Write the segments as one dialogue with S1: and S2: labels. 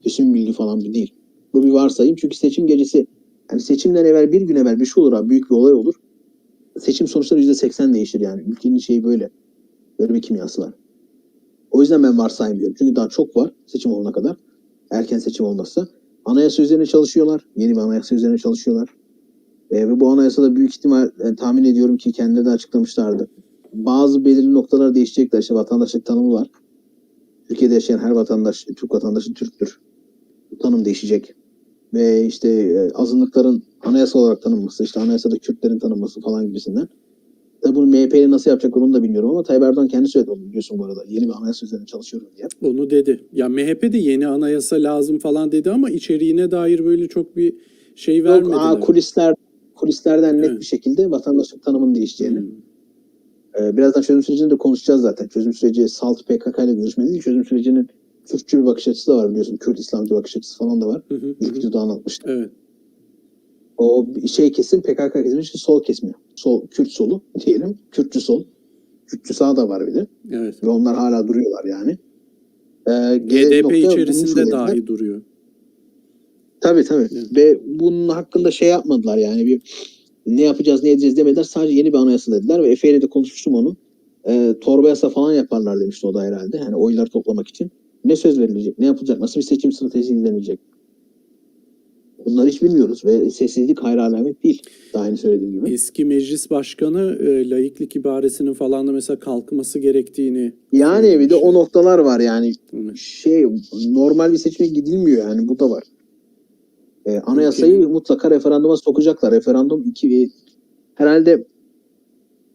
S1: Kesin bilgi falan bir değil. Bu bir varsayım çünkü seçim gecesi yani seçimden evvel bir gün evvel bir şey olur abi büyük bir olay olur. Seçim sonuçları %80 değişir yani. Ülkenin şeyi böyle. Böyle bir kimyası var. O yüzden ben varsayım diyorum. Çünkü daha çok var seçim olana kadar. Erken seçim olmazsa. Anayasa üzerine çalışıyorlar. Yeni bir anayasa üzerine çalışıyorlar. Ee, ve bu anayasada büyük ihtimal e, tahmin ediyorum ki kendileri de açıklamışlardı. Bazı belirli noktalar değişecekler. İşte vatandaşlık tanımı var. Türkiye'de yaşayan her vatandaş, Türk vatandaşı Türktür. Tanım değişecek. Ve işte e, azınlıkların anayasa olarak tanınması, işte anayasada Kürtlerin tanınması falan gibisinden. Tabii bunu MHP'yle nasıl yapacak onu da bilmiyorum ama Tayyip Erdoğan kendi söyledi onu biliyorsun bu arada. Yeni bir anayasa üzerine çalışıyorum diye.
S2: Onu dedi. Ya MHP de yeni anayasa lazım falan dedi ama içeriğine dair böyle çok bir şey
S1: Yok,
S2: vermediler.
S1: aa, kulisler, kulislerden net
S2: Evet.
S1: bir şekilde vatandaşlık tanımının değişeceğini.
S2: Hmm.
S1: Ee, birazdan çözüm sürecini de konuşacağız zaten. Çözüm süreci SALT PKK ile görüşme değil. Çözüm sürecinin Kürtçü bir bakış açısı da var biliyorsun. Kürt İslamcı bakış açısı falan da var.
S2: Hı hı,
S1: İlk
S2: hı.
S1: videoda anlatmıştım.
S2: Evet.
S1: O şey kesim PKK kesimi işte sol kesmiyor. Sol, Kürt solu diyelim. Kürtçü sol. Kürtçü sağ da var bir de.
S2: Evet.
S1: Ve onlar hala duruyorlar yani. Ee,
S2: GDP içerisinde dahi duruyor.
S1: Tabii tabii.
S2: Evet.
S1: Ve bunun hakkında şey yapmadılar yani bir ne yapacağız ne edeceğiz demediler. Sadece yeni bir anayasa dediler ve Efe ile de konuşmuştum onu. Ee, torba yasa falan yaparlar demişti o da herhalde. Yani oyları toplamak için. Ne söz verilecek, ne yapılacak, nasıl bir seçim stratejisi izlenecek. Bunları hiç bilmiyoruz ve sessizlik hayra alamet değil. Daha önce söylediğim gibi.
S2: Eski meclis başkanı e, laiklik ibaresinin falan da mesela kalkması gerektiğini
S1: Yani bir de o noktalar var yani şey normal bir seçime gidilmiyor yani bu da var. Ee, anayasayı
S2: Ülkenin-
S1: mutlaka referanduma sokacaklar. Referandum iki, herhalde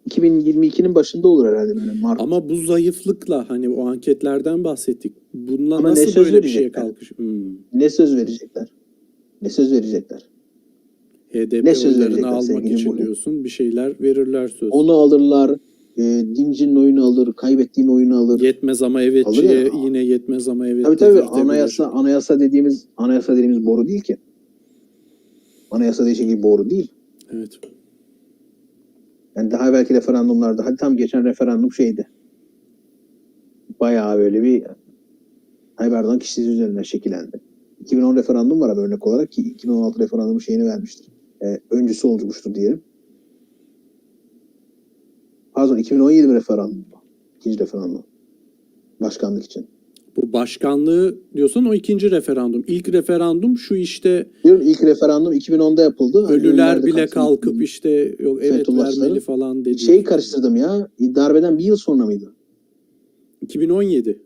S1: 2022'nin başında olur herhalde böyle Mart.
S2: Ama bu zayıflıkla hani o anketlerden bahsettik. Bununla
S1: Ama ne
S2: nasıl
S1: söz
S2: böyle bir şeye kalkış? Hmm.
S1: Ne söz verecekler? Ne söz verecekler?
S2: HDP
S1: Ne söz verecekler
S2: almak için
S1: Burcu?
S2: diyorsun. Bir şeyler verirler söz.
S1: Onu alırlar. E, dincinin oyunu alır. Kaybettiğin oyunu alır.
S2: Yetmez ama evetçiye
S1: ya.
S2: yine yetmez ama evet.
S1: tabii tabii anayasa anayasa dediğimiz anayasa dediğimiz boru değil ki. Anayasa dediği gibi boru değil.
S2: Evet.
S1: Yani daha belki referandumlarda hadi tam geçen referandum şeydi. Bayağı böyle bir Tayyip Erdoğan kişisi üzerinden şekillendi. 2010 referandum var abi örnek olarak ki 2016 referandumun şeyini vermiştir. Ee, öncüsü olmuştur diyelim. Pardon 2017 mi referandum? İkinci referandum. Başkanlık için.
S2: Bu başkanlığı diyorsan o ikinci referandum. İlk referandum şu işte
S1: Diyorum ilk referandum 2010'da yapıldı.
S2: Ölüler bile kalkıp işte yok evet vermeli falan dedi.
S1: Şeyi karıştırdım ya. Darbeden bir yıl sonra mıydı?
S2: 2017.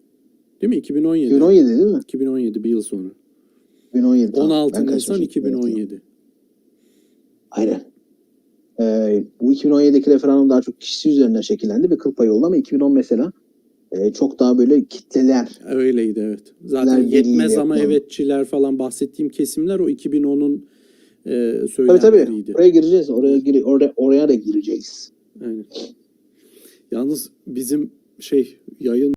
S2: Değil mi? 2017.
S1: 2017 değil mi?
S2: 2017 bir yıl sonra.
S1: 2017. tamam.
S2: 16
S1: Ben
S2: Nisan
S1: karıştırmışım.
S2: 2017.
S1: Aynen. Ee, bu 2017'deki referandum daha çok kişisi üzerinden şekillendi ve kıl payı oldu ama 2010 mesela e, çok daha böyle kitleler.
S2: Öyleydi evet. Zaten
S1: Kitleler
S2: yetmez ama
S1: yapılan.
S2: evetçiler falan bahsettiğim kesimler o 2010'un e,
S1: Tabii
S2: söylemleriydi.
S1: tabii. Oraya gireceğiz. Oraya gir oraya, oraya da gireceğiz.
S2: Aynen. Yalnız bizim şey yayın